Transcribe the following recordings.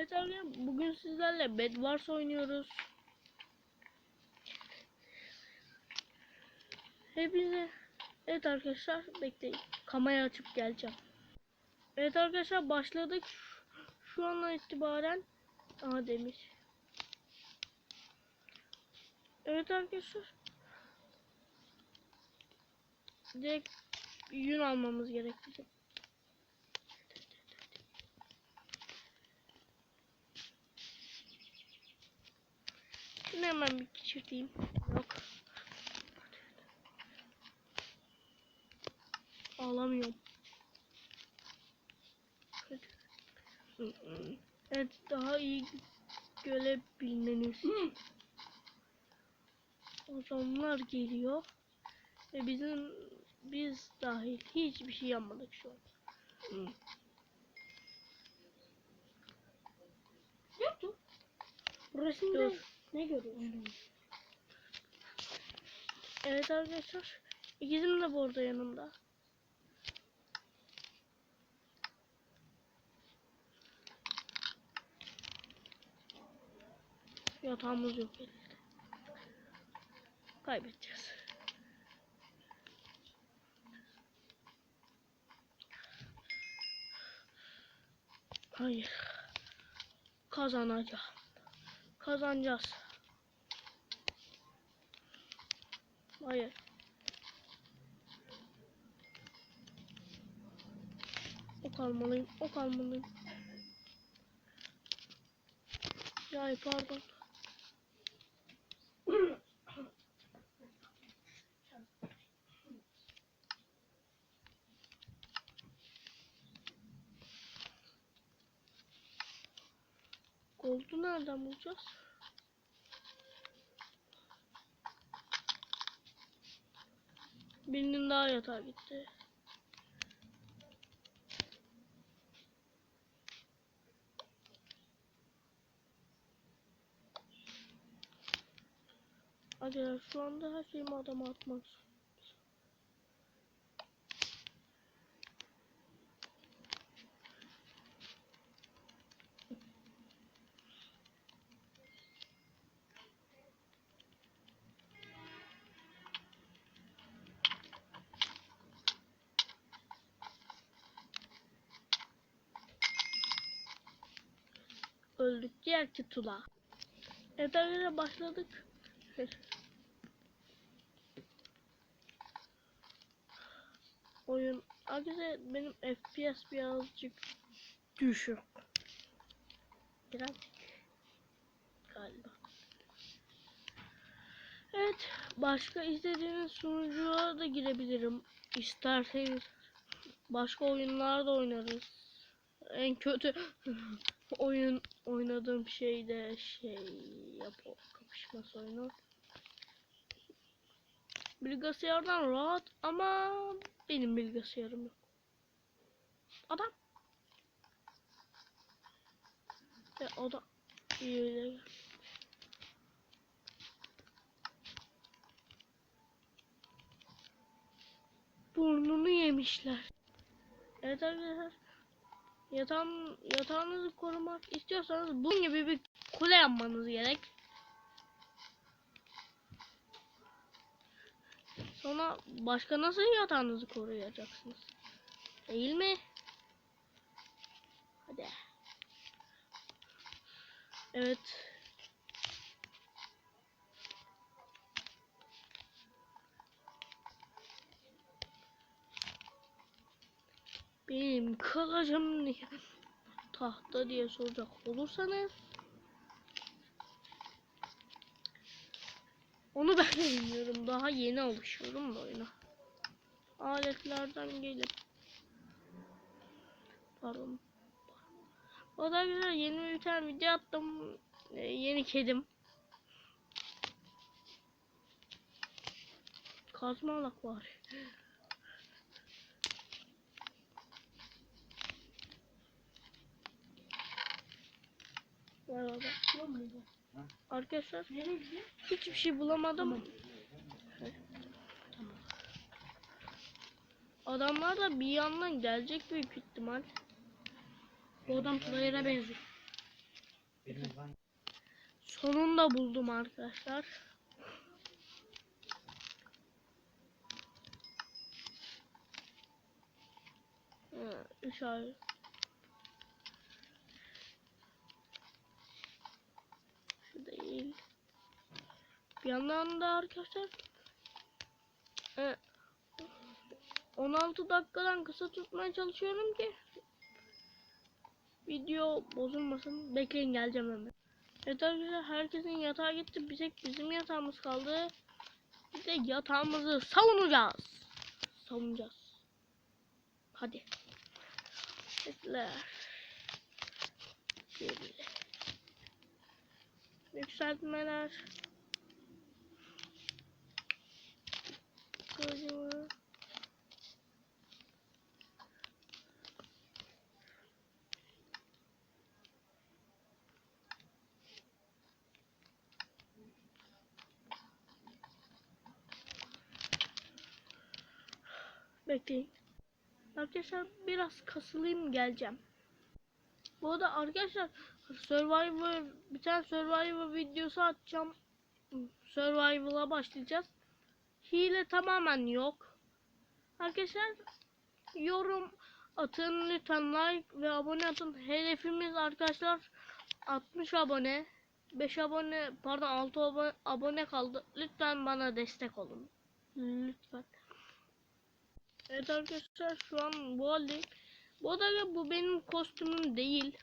Evet arkadaşlar bugün sizlerle Bed Wars oynuyoruz. Hepinize Evet arkadaşlar bekleyin. Kamerayı açıp geleceğim. Evet arkadaşlar başladık. Şu, şu andan itibaren Aha demir. Evet arkadaşlar. Direkt yün almamız gerek hemen bir geçirteyim. Yok. Ağlamıyorum. Evet daha iyi görebilmeniz için. Adamlar geliyor. Ve bizim biz dahil hiçbir şey yapmadık şu an. Yoktu. Burası Dur. Ne görüyorsun? Evet arkadaşlar. İkizim de bu arada yanımda. Yatağımız yok elimizde. Kaybedeceğiz. Hayır. Kazanacağım. Kazanacağız. Hayır. Ok almalıyım. Ok almalıyım. Ya pardon. Gold'u nereden bulacağız? Birinin daha yatağa gitti. Hadi şu anda her şeyimi adama atmak zorundayım. Öldük diğer titula. Evet arkadaşlar başladık. Oyun arkadaşlar benim FPS birazcık düşük. Birazcık galiba. Evet başka izlediğiniz sunucuya da girebilirim. İsterseniz başka oyunlar da oynarız. En kötü oyun oynadığım şey de şey yap kapışması oyunu. Bilgisayardan rahat ama benim bilgisayarım yok. Adam. Ve o da iyi. Burnunu yemişler. Evet arkadaşlar. Yatağın, yatağınızı korumak istiyorsanız bunun gibi bir kule yapmanız gerek. Sonra başka nasıl yatağınızı koruyacaksınız? Değil mi? Hadi. Evet. Benim kılıcım niye tahta diye soracak olursanız onu ben de bilmiyorum. Daha yeni alışıyorum da oyuna. Aletlerden gelip pardon. O da güzel yeni bir tane video attım. Ee, yeni kedim. Kazmalak var. Var orada. Arkadaşlar hiçbir şey bulamadım. Adamlar da bir yandan gelecek büyük ihtimal. Bu adam player'a benziyor. Sonunda buldum arkadaşlar. Ha. Şu değil. Bir yandan da arkadaşlar e, 16 dakikadan kısa tutmaya çalışıyorum ki video bozulmasın. Bekleyin geleceğim hemen. Evet arkadaşlar herkesin yatağa gitti. Bir tek bizim yatağımız kaldı. Bir de yatağımızı savunacağız. Savunacağız. Hadi. Bekle. Şöyle. Yükseltmeler. Kılıcımı. Bekleyin. Arkadaşlar biraz kasılayım geleceğim. Bu arada arkadaşlar Survivor bir tane Survivor videosu atacağım. Survival'a başlayacağız. Hile tamamen yok. Arkadaşlar yorum atın lütfen like ve abone atın. Hedefimiz arkadaşlar 60 abone. 5 abone pardon 6 abone, kaldı. Lütfen bana destek olun. Lütfen. Evet arkadaşlar şu an bu haldeyim. Bu arada bu benim kostümüm değil.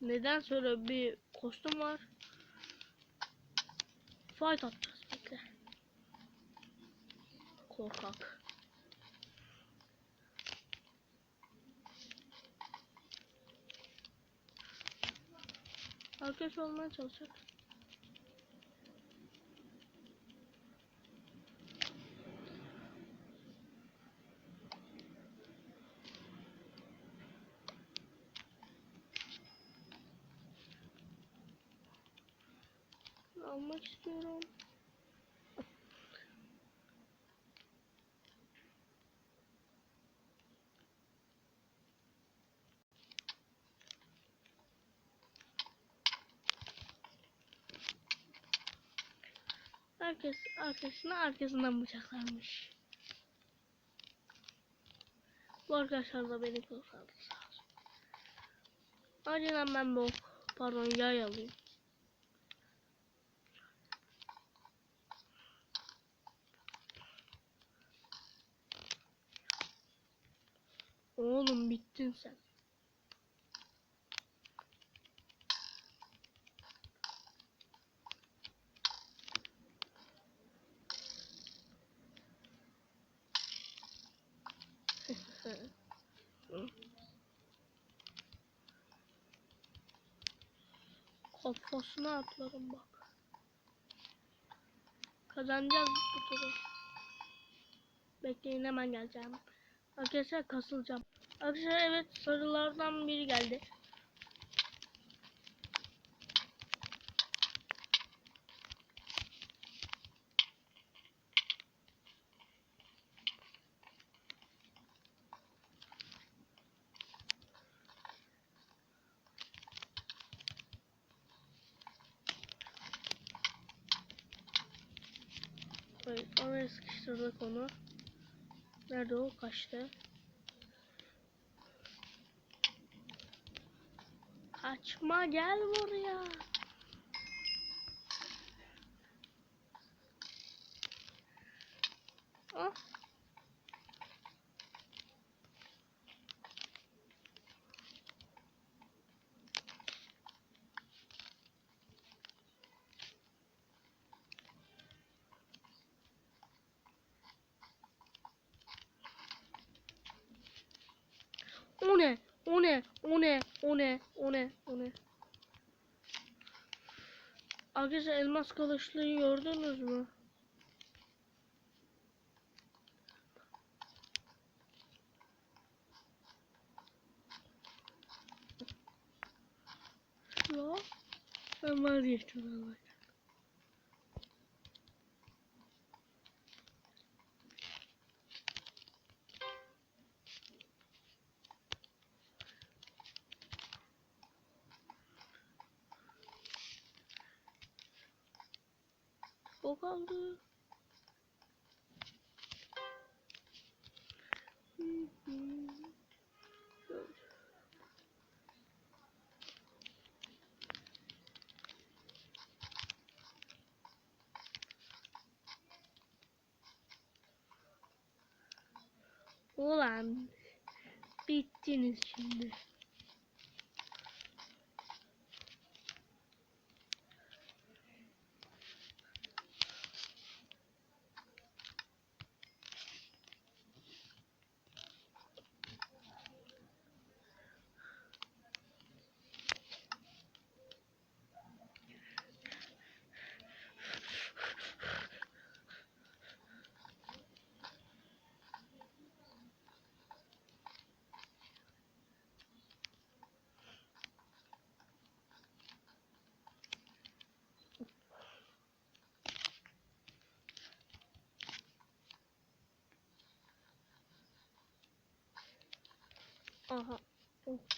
Neden söyle bir kostüm var. Fight atacağız bekle. Korkak. Arkadaş olmaya çalışacak. almak istiyorum. Herkes arkasına arkasından bıçaklanmış. Bu arkadaşlar da beni kurtardı sağ olsun. Acilen ben bu pardon yay alayım. Oğlum bittin sen. Kafasına atlarım bak. Kazanacağız bu turu. Bekleyin hemen geleceğim. Arkadaşlar kasılacağım. Arkadaşlar evet sarılardan biri geldi. Evet, sıkıştırdık onu. Nerede o? Kaçtı. Kaçma gel buraya. Ah. O ne? O ne? O ne? O ne? O ne? O ne? Arkadaşlar elmas kılıçlıyı gördünüz mü? Ya ben vazgeçtim vallahi. Eko kaldı. Hı hı. Şöyle. Ulan bittiniz şimdi. Aha. Oh.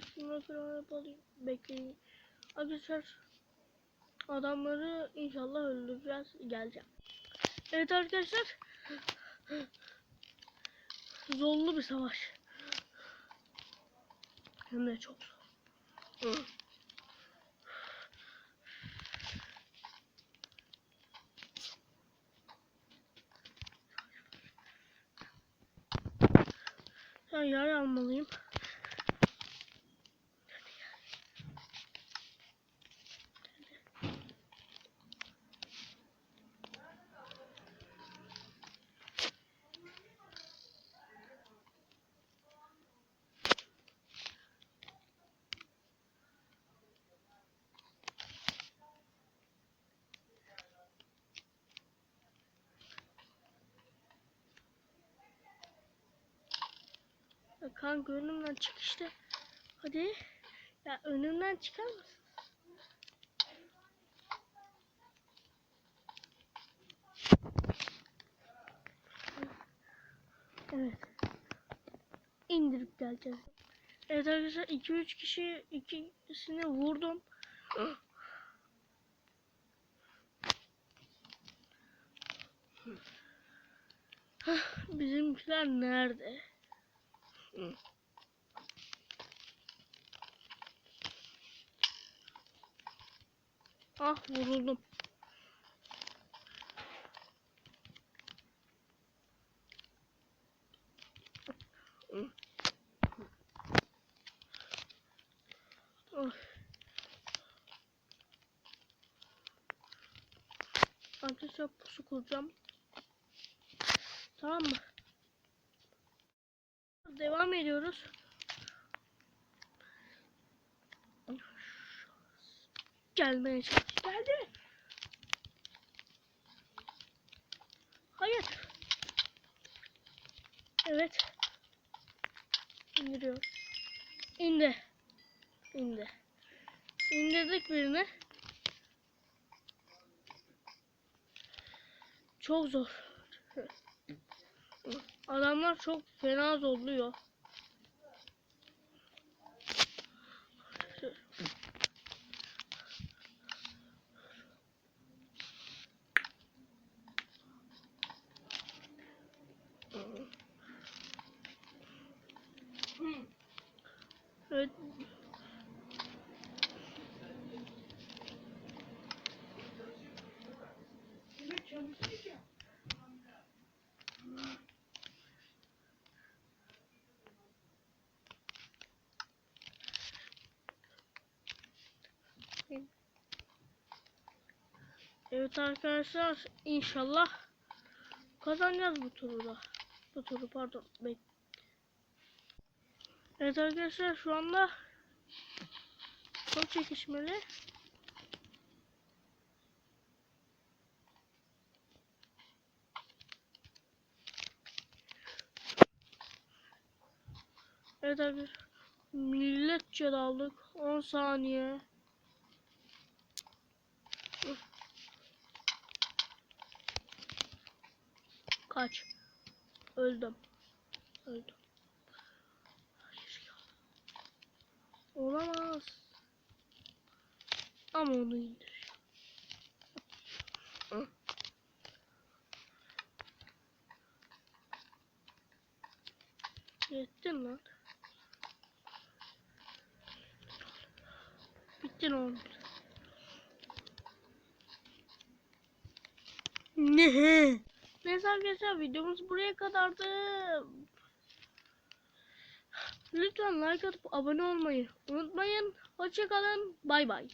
Şunu falan yapalım. Bekleyin. Arkadaşlar adamları inşallah öldüreceğiz. Geleceğim. Evet arkadaşlar. Zorlu bir savaş. Hem de çok zor. Ben yer almalıyım. Kanka önümden çık işte. Hadi. Ya önümden çıkar mısın? Evet. İndirip geleceğiz. Evet arkadaşlar 2-3 kişi ikisini vurdum. Bizimkiler nerede? Ah vuruldum. Ah. Arkadaşlar pusu kuracağım. Tamam mı? Devam ediyoruz. Gelmeye çalış. Geldi. Hayır. Evet. İndiriyor. İndi. İndi. İndirdik birini. Çok zor. Adamlar çok fena zorluyor. Evet. Evet arkadaşlar inşallah kazanacağız bu turu da. Bu turu pardon. Evet arkadaşlar şu anda çok çekişmeli. Evet arkadaşlar milletçe daldık 10 saniye. Kaç. Öldüm. Öldüm. Olamaz. Ama onu indir. Hı. Yettin lan. Bittin oğlum. Ne? Neyse arkadaşlar videomuz buraya kadardı. Lütfen like atıp abone olmayı unutmayın. Hoşçakalın. Bay bay.